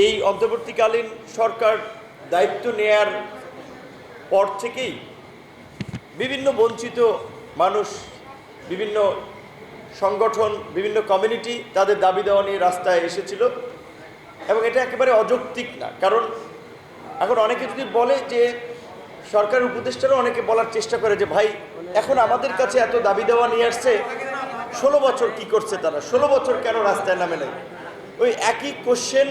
এই অন্তর্বর্তীকালীন সরকার দায়িত্ব নেয়ার পর থেকেই বিভিন্ন বঞ্চিত মানুষ, বিভিন্ন সংগঠন, বিভিন্ন কমিউনিটি তাদের দাবি দেওয়া নিয়ে রাস্তায় এসেছিল এবং এটা একেবারে অযৌক্তিক না। কারণ এখন অনেকে যদি বলে যে সরকারের উপদেষ্টারও অনেকে বলার চেষ্টা করে যে, ভাই, এখন আমাদের কাছে এত দাবি দেওয়া নিয়ে আসছে, ষোলো বছর কি করছে তারা? ষোলো বছর কেন রাস্তায় নামে নাই? ওই একই কোশ্চেন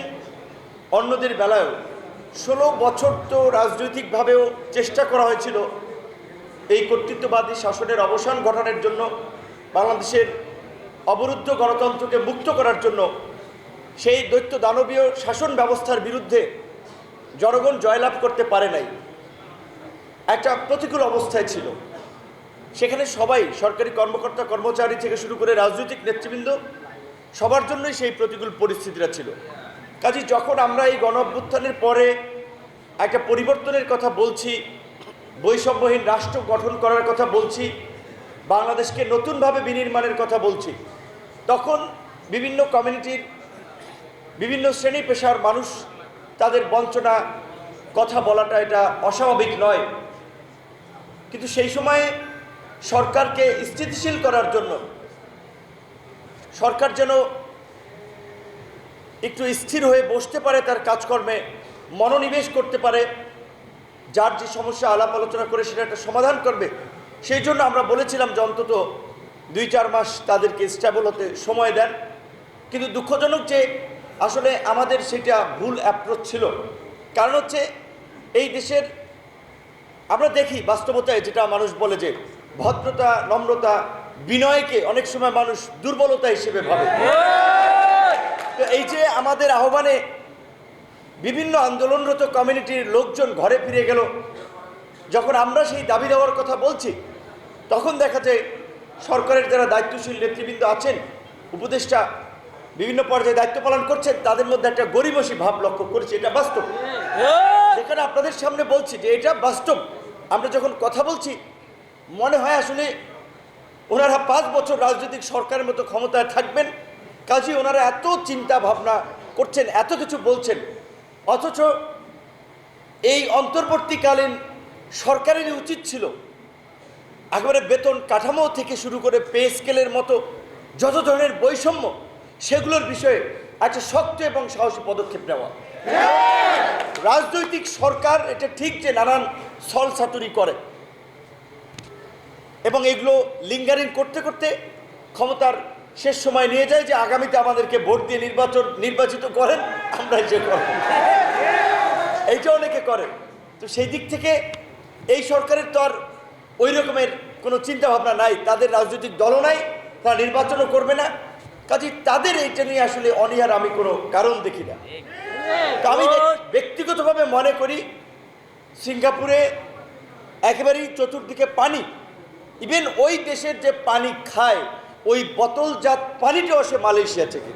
অন্যদের বেলায়ও ষোলো বছর তো রাজনৈতিকভাবেও চেষ্টা করা হয়েছিল এই কর্তৃত্ববাদী শাসনের অবসান ঘটানোর জন্য বাংলাদেশের অবরুদ্ধ গণতন্ত্রকে মুক্ত করার জন্য সেই দৈত্য দানবীয় শাসন ব্যবস্থার বিরুদ্ধে জনগণ জয়লাভ করতে পারে নাই। একটা প্রতিকূল অবস্থায় ছিল। সেখানে সবাই সরকারি কর্মকর্তা, কর্মচারী থেকে শুরু করে রাজনৈতিক নেতৃবৃন্দ সবার জন্যই সেই প্রতিকূল পরিস্থিতিটা ছিল। কাজে যখন আমরা এই গণ পরে একটা পরিবর্তনের কথা বলছি, বৈষম্যহীন রাষ্ট্র গঠন করার কথা বলছি, বাংলাদেশকে নতুনভাবে বিনির্মাণের কথা বলছি, তখন বিভিন্ন কমিউনিটির বিভিন্ন শ্রেণি পেশার মানুষ তাদের বঞ্চনা, কথা বলাটা এটা অস্বাভাবিক নয়। কিন্তু সেই সময়ে সরকারকে স্থিতিশীল করার জন্য, সরকার যেন একটু স্থির হয়ে বসতে পারে তার কাজকর্মে, মনোনিবেশ করতে পারে, যার যে সমস্যা আলাপ আলোচনা করে সেটা একটা সমাধান করবে। সেই জন্য আমরা বলেছিলাম যে অন্তত দুই চার মাস তাদেরকে স্টেবল হতে সময় দেন। কিন্তু দুঃখজনক যে আসলে আমাদের সেটা ভুল অ্যাপ্রোচ ছিল। কারণ হচ্ছে এই দেশের আমরা দেখি বাস্তবতায় যেটা মানুষ বলে যে ভদ্রতা, নম্রতা, বিনয়কে অনেক সময় মানুষ দুর্বলতা হিসেবে ভাবে। তো এই যে আমাদের আহ্বানে বিভিন্ন আন্দোলনরত কমিউনিটির লোকজন ঘরে ফিরে গেল যখন আমরা সেই দাবি দেওয়ার কথা বলছি তখন দেখা যায় সরকারের যারা দায়িত্বশীল নেতৃবৃন্দ আছেন উপদেষ্টা বিভিন্ন পর্যায়ে দায়িত্ব পালন করছেন তাদের মধ্যে একটা গরিবসী ভাব লক্ষ্য করেছি এটা বাস্তব। যেখানে আপনাদের সামনে বলছি যে এটা বাস্তব। আমরা যখন কথা বলছি মনে হয় আসলে ওনারা পাঁচ বছর রাজনৈতিক সরকারের মতো ক্ষমতায় থাকবেন কাজে, ওনারা এত চিন্তা ভাবনা করছেন, এত কিছু বলছেন, অথচ এই অন্তর্বর্তীকালীন সরকারেরই উচিত ছিল একেবারে বেতন কাঠামো থেকে শুরু করে পে স্কেলের মতো যত ধরনের বৈষম্য, সেগুলোর বিষয়ে একটা শক্ত এবং সাহসী পদক্ষেপ নেওয়া। রাজনৈতিক সরকার এটা ঠিক যে নানান ছল ছাতুরি করে এবং এগুলো লিঙ্গারিং করতে করতে ক্ষমতার শেষ সময় নিয়ে যায় যে আগামীতে আমাদেরকে ভোট দিয়ে নির্বাচন নির্বাচিত করেন আমরা যে করব এইটা অনেকে করে তো সেই দিক থেকে এই সরকারের তো আর ওই রকমের কোনো চিন্তাভাবনা নাই, তাদের রাজনৈতিক দলও নাই, তারা নির্বাচনও করবে না। কাজে তাদের এইটা নিয়ে আসলে অনীহার আমি কোনো কারণ দেখি না। আমি ব্যক্তিগতভাবে মনে করি, সিঙ্গাপুরে একেবারেই চতুর্দিকে পানি, ইভেন ওই দেশের যে পানি খায় ওই বোতলজাত পানিটাও আসে মালয়েশিয়া থেকে।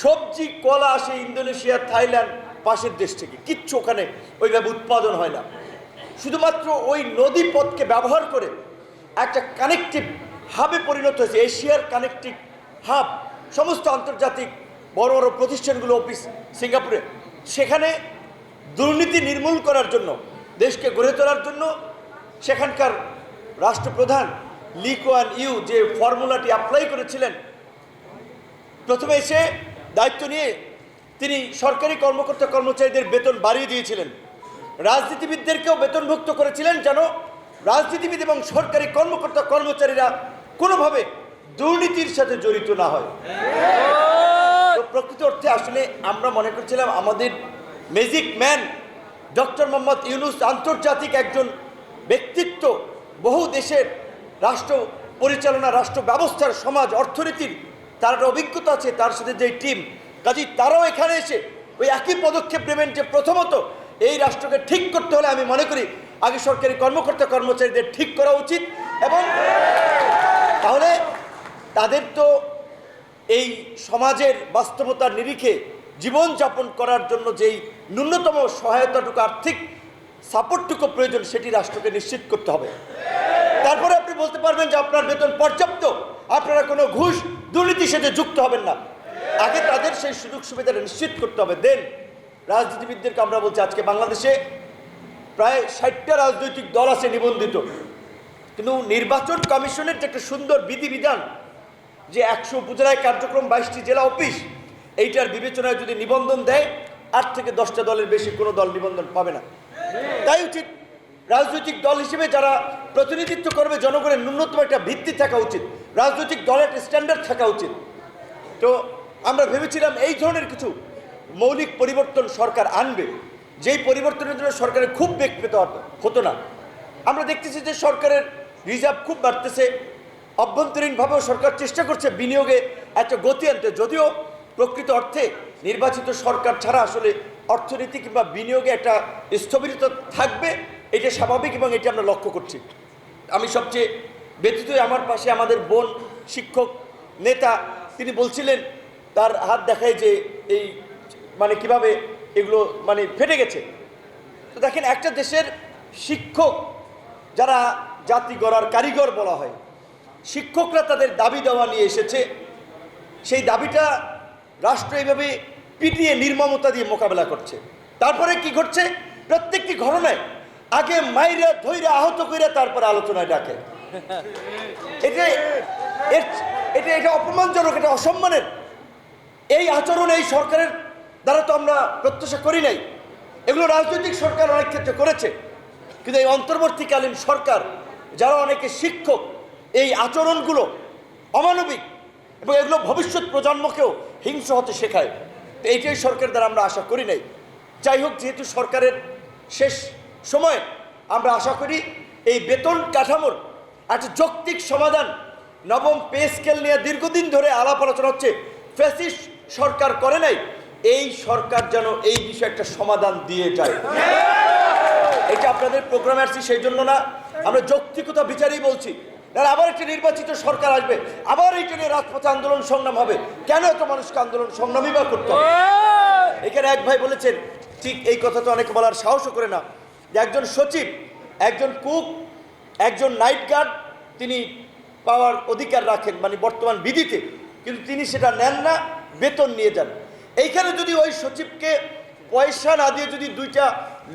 সবজি, কলা আসে ইন্দোনেশিয়া, থাইল্যান্ড, পাশের দেশ থেকে। কিচ্ছু ওখানে ওইভাবে উৎপাদন হয় না। শুধুমাত্র ওই নদী পথকে ব্যবহার করে একটা কানেকটিভ হাবে পরিণত হয়েছে, এশিয়ার কানেকটিভ হাব সমস্ত আন্তর্জাতিক বড় বড় প্রতিষ্ঠানগুলো অফিস সিঙ্গাপুরে। সেখানে দুর্নীতি নির্মূল করার জন্য, দেশকে গড়ে তোলার জন্য সেখানকার রাষ্ট্রপ্রধান লি কোয়ান ইউ যে ফর্মুলাটি অ্যাপ্লাই করেছিলেন, প্রথমে এসে দায়িত্ব নিয়ে তিনি সরকারি কর্মকর্তা কর্মচারীদের বেতন বাড়িয়ে দিয়েছিলেন। রাজনীতিবিদদেরকেও বেতনভুক্ত করেছিলেন যেন রাজনীতিবিদ এবং সরকারি কর্মকর্তা কর্মচারীরা কোনোভাবে দুর্নীতির সাথে জড়িত না হয়। তো প্রকৃত অর্থে আসলে আমরা মনে করছিলাম আমাদের magic man doctor Mohammad Yunus আন্তর্জাতিক একজন ব্যক্তিত্ব, বহু দেশের রাষ্ট্র পরিচালনা, রাষ্ট্র ব্যবস্থার সমাজ, অর্থনীতির তার একটা অভিজ্ঞতা আছে, তার সাথে যে টিম কাজেই তারাও এখানে এসে ওই একই পদক্ষেপ নেবেন যে প্রথমত এই রাষ্ট্রকে ঠিক করতে হলে আমি মনে করি আগে সরকারি কর্মকর্তা, কর্মচারীদের ঠিক করা উচিত এবং তাহলে তাদের তো এই সমাজের বাস্তবতার নিরিখে জীবনযাপন করার জন্য যেই ন্যূনতম সহায়তাটুকু, আর্থিক সাপোর্টটুকু প্রয়োজন, সেটি রাষ্ট্রকে নিশ্চিত করতে হবে। তারপরে বলতে পারবেন যে আপনার বেতন পর্যাপ্ত। আপনারা কোনো ঘুষ দুর্নীতির সাথে যুক্ত হবেন না। আগে তাদের সেই সুযোগ সুবিধাটা নিশ্চিত করতে হবে। দেন রাজনীতিবিদদেরকে আমরা বলছি, আজকে বাংলাদেশে প্রায় ষাটটা রাজনৈতিক দল আছে নিবন্ধিত। কিন্তু নির্বাচন কমিশনের যে একটা সুন্দর বিধিবিধান, যে একশো উপজেলায় কার্যক্রম বাইশটি জেলা অফিস, এইটার বিবেচনায় যদি নিবন্ধন দেয়, আট থেকে দশটা দলের বেশি কোনো দল নিবন্ধন পাবে না। তাই উচিত রাজনৈতিক দল হিসেবে যারা প্রতিনিধিত্ব করবে, জনগণের ন্যূনতম একটা ভিত্তি থাকা উচিত। রাজনৈতিক দলের স্ট্যান্ডার্ড থাকা উচিত। তো আমরা ভেবেছিলাম এই ধরনের কিছু মৌলিক পরিবর্তন সরকার আনবে। যেই পরিবর্তনের জন্য সরকারের খুব বেগ পেতে হতো- হতো না। আমরা দেখতেছি যে সরকারের রিজার্ভ খুব বাড়তেছে। অভ্যন্তরীণভাবেও সরকার চেষ্টা করছে বিনিয়োগে একটা গতি আনতে। যদিও প্রকৃত অর্থে নির্বাচিত সরকার ছাড়া আসলে অর্থনীতি কিংবা বিনিয়োগে একটা স্থবিরতা থাকবে। এটা স্বাভাবিক এবং এটা আমরা লক্ষ্য করছি। আমি সবচেয়ে ব্যতীত আমার পাশে আমাদের বোন শিক্ষক নেতা, তিনি বলছিলেন, তার হাত দেখায় যে এই মানে কীভাবে এগুলো মানে ফেটে গেছে। তো দেখেন, একটা দেশের শিক্ষক যারা জাতি গড়ার কারিগর বলা হয়, শিক্ষকরা তাদের দাবি দেওয়া নিয়ে এসেছে। সেই দাবিটা রাষ্ট্র এইভাবে পিটিয়ে নির্মমতা দিয়ে মোকাবেলা করছে। তারপরে কি ঘটছে? প্রত্যেকটি ঘটনায় আগে মাইরা ধৈরা আহত কইরা তারপরে আলোচনায় ডাকে। এটা এটা এটা অপমানজনক, এটা অসম্মানের। এই আচরণ এই সরকারের দ্বারা তো আমরা প্রত্যাশা করি নাই। এগুলো রাজনৈতিক সরকার অনেক ক্ষেত্রে করেছে। কিন্তু এই অন্তর্বর্তীকালীন সরকার, যারা অনেকে শিক্ষক, এই আচরণগুলো অমানবিক এবং এগুলো ভবিষ্যৎ প্রজন্মকেও হিংস হতে শেখায়। তো এইটাই সরকার দ্বারা আমরা আশা করি নাই। যাই হোক, যেহেতু সরকারের শেষ সময় আমরা আশা করি এই বেতন কাঠামোর একটা যৌক্তিক সমাধান নবম পে স্কেল নিয়ে দীর্ঘদিন ধরে আলাপ আলোচনা হচ্ছে। ফ্যাসিস সরকার করে নাই এই সরকার যেন এই বিষয়ে একটা সমাধান দিয়ে যায়। এটা আপনাদের প্রোগ্রামে আসছি সেই জন্য না আমরা যৌক্তিকতা বিচারেই বলছি। তাহলে আবার একটা নির্বাচিত সরকার আসবে আবার এইটা নিয়ে রাজপথে আন্দোলন সংগ্রাম হবে। কেন এত মানুষকে আন্দোলন সংগ্রামই বা করতে হবে? এখানে এক ভাই বলেছেন ঠিক এই কথা তো অনেকে বলার সাহসও করে না। যে একজন সচিব, একজন কুক, একজন নাইট গার্ড, তিনি পাওয়ার অধিকার রাখেন মানে বর্তমান বিধিতে। কিন্তু তিনি সেটা নেন না, বেতন নিয়ে যান। এইখানে যদি ওই সচিবকে পয়সা না দিয়ে যদি দুইটা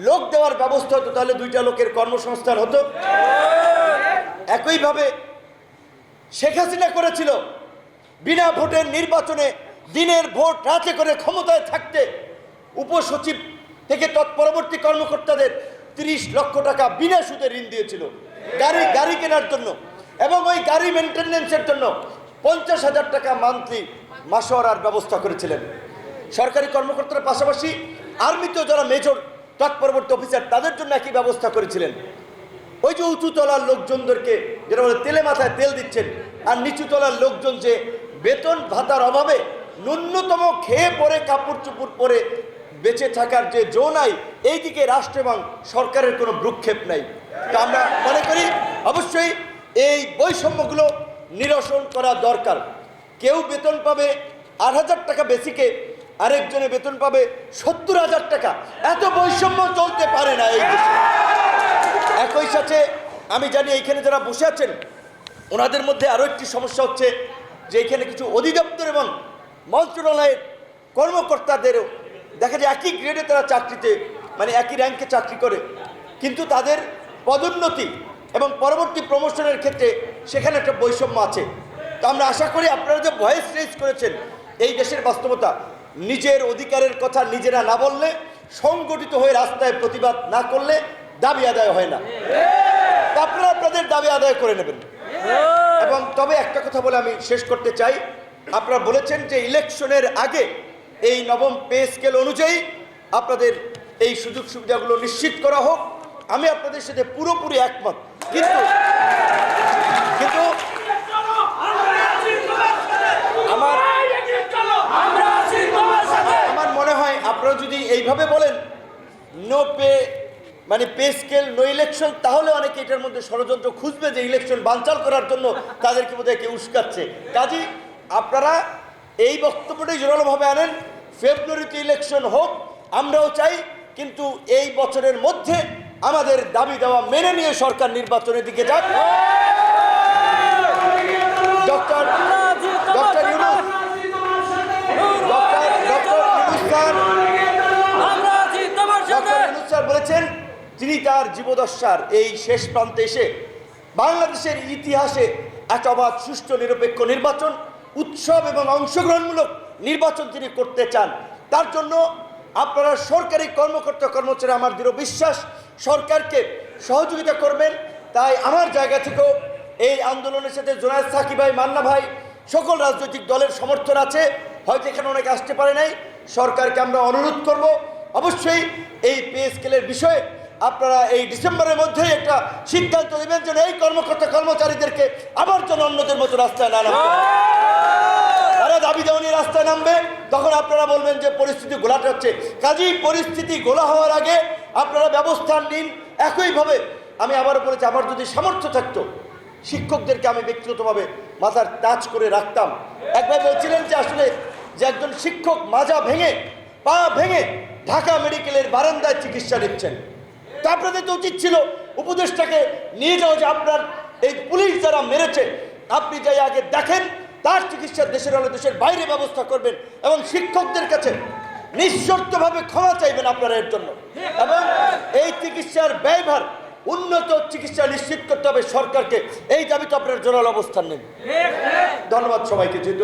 লোক দেওয়ার ব্যবস্থা হতো, তাহলে দুইটা লোকের কর্মসংস্থান হতো। একইভাবে শেখ হাসিনা করেছিল, বিনা ভোটের নির্বাচনে দিনের ভোট রাতে করে ক্ষমতায় থাকতে উপসচিব থেকে তৎপরবর্তী কর্মকর্তাদের তিরিশ লক্ষ টাকা বিনা সুদে ঋণ দিয়েছিল। গাড়ি গাড়ি কেনার জন্য এবং ওই গাড়ি মেনটেন্যান্সের জন্য পঞ্চাশ হাজার টাকা মান্থলি মাসোয়ারার ব্যবস্থা করেছিলেন। সরকারি কর্মকর্তার পাশাপাশি আর্মিতেও যারা মেজর তৎপরবর্তী অফিসার, তাদের জন্য একই ব্যবস্থা করেছিলেন। ওই যে উঁচু তলার লোকজনদেরকে যেটা বলে তেলে মাথায় তেল দিচ্ছেন আর নিচু তলার লোকজন যে বেতন ভাতার অভাবে ন্যূনতম খেয়ে পরে কাপড় চুপড় পরে বেঁচে থাকার যে জো নাই এইদিকে রাষ্ট্র এবং সরকারের কোনো ভ্রুক্ষেপ নাই। তা আমরা মনে করি, অবশ্যই এই বৈষম্যগুলো নিরসন করা দরকার। কেউ বেতন পাবে আট হাজার টাকা বেসিকে আরেকজনে বেতন পাবে সত্তর হাজার টাকা। এত বৈষম্য চলতে পারে না এই দেশে। একই সাথে আমি জানি এইখানে যারা বসে আছেন, ওনাদের মধ্যে আরও একটি সমস্যা হচ্ছে যে এখানে কিছু অধিদপ্তর এবং মন্ত্রণালয়ের কর্মকর্তাদেরও দেখা যায় একই গ্রেডে তারা চাকরিতে মানে একই র্যাঙ্কে চাকরি করে। কিন্তু তাদের পদোন্নতি এবং পরবর্তী প্রমোশনের ক্ষেত্রে সেখানে একটা বৈষম্য আছে। তো আমরা আশা করি আপনারা যে ভয়েস রেজ করেছেন, এই দেশের বাস্তবতা, নিজের অধিকারের কথা নিজেরা না বললে, সংগঠিত হয়ে রাস্তায় প্রতিবাদ না করলে দাবি আদায় হয় না। আপনারা আপনাদের দাবি আদায় করে নেবেন। এবং তবে একটা কথা বলে আমি শেষ করতে চাই। আপনারা বলেছেন যে ইলেকশনের আগে এই নবম পে স্কেল অনুযায়ী আপনাদের এই সুযোগ সুবিধাগুলো নিশ্চিত করা হোক। আমি আপনাদের সাথে পুরোপুরি একমত। কিন্তু কিন্তু আমার আমার মনে হয় আপনারা যদি এইভাবে বলেন নো পে মানে পে স্কেল নো ইলেকশন তাহলে অনেকে এটার মধ্যে ষড়যন্ত্র খুঁজবে যে ইলেকশন বানচাল করার জন্য তাদেরকে বোধহয় কেউ উস্কাচ্ছে। কাজী আপনারা এই বক্তব্যটাই জোরালোভাবে আনেন। ফেব্রুয়ারিতে ইলেকশন হোক, আমরাও চাই, কিন্তু এই বছরের মধ্যে আমাদের দাবি দেওয়া মেনে নিয়ে সরকার নির্বাচনের দিকে যাক। ডক্টর ডক্টর ডক্টর ডক্টর আমরা বলেছেন, তিনি তার জীবদশার এই শেষ প্রান্তে এসে বাংলাদেশের ইতিহাসে এক অবাধ, সুষ্ঠু, নিরপেক্ষ নির্বাচন, উৎসব এবং অংশগ্রহণমূলক নির্বাচন তিনি করতে চান। তার জন্য আপনারা সরকারি কর্মকর্তা কর্মচারী আমার দৃঢ় বিশ্বাস, সরকারকে সহযোগিতা করবেন। তাই আমার জায়গা থেকেও এই আন্দোলনের সাথে জোনায়দ সাকি ভাই, মান্না ভাই সকল রাজনৈতিক দলের সমর্থন আছে। হয়তো এখানে অনেকে আসতে পারে নাই। সরকারকে আমরা অনুরোধ করব। অবশ্যই এই পে স্কেলের বিষয়ে আপনারা এই ডিসেম্বরের মধ্যেই একটা সিদ্ধান্ত নেবেন যেন এই কর্মকর্তা কর্মচারীদেরকে আবার যেন অন্যদের মতো রাস্তায় না। তারা দাবি দেওয়া নিয়ে রাস্তায় নামবে, তখন আপনারা বলবেন যে পরিস্থিতি গোলাটে হচ্ছে। কাজেই পরিস্থিতি গোলা হওয়ার আগে আপনারা ব্যবস্থা নিন। একইভাবে আমি আবারও বলেছি, আমার যদি সামর্থ্য থাকতো, শিক্ষকদেরকে আমি ব্যক্তিগতভাবে মাথার টাচ করে রাখতাম। একবার বলছিলেন যে আসলে যে একজন শিক্ষক মাজা ভেঙে, পা ভেঙে ঢাকা মেডিকেলের বারান্দায় চিকিৎসা নিচ্ছেন। তা আপনাদের তো উচিত ছিল উপদেশটাকে নিয়ে যাওয়া যে আপনার এই পুলিশ যারা মেরেছে, আপনি যাই আগে দেখেন তার চিকিৎসা দেশের হলে দেশের বাইরে ব্যবস্থা করবেন এবং শিক্ষকদের কাছে নিঃশর্তভাবে ক্ষমা চাইবেন আপনারা এর জন্য। এবং এই চিকিৎসার ব্যয়ভার উন্নত চিকিৎসা নিশ্চিত করতে হবে সরকারকে। এই দাবিতে আপনার জোরাল অবস্থান নেন। ধন্যবাদ সবাইকে যেহেতু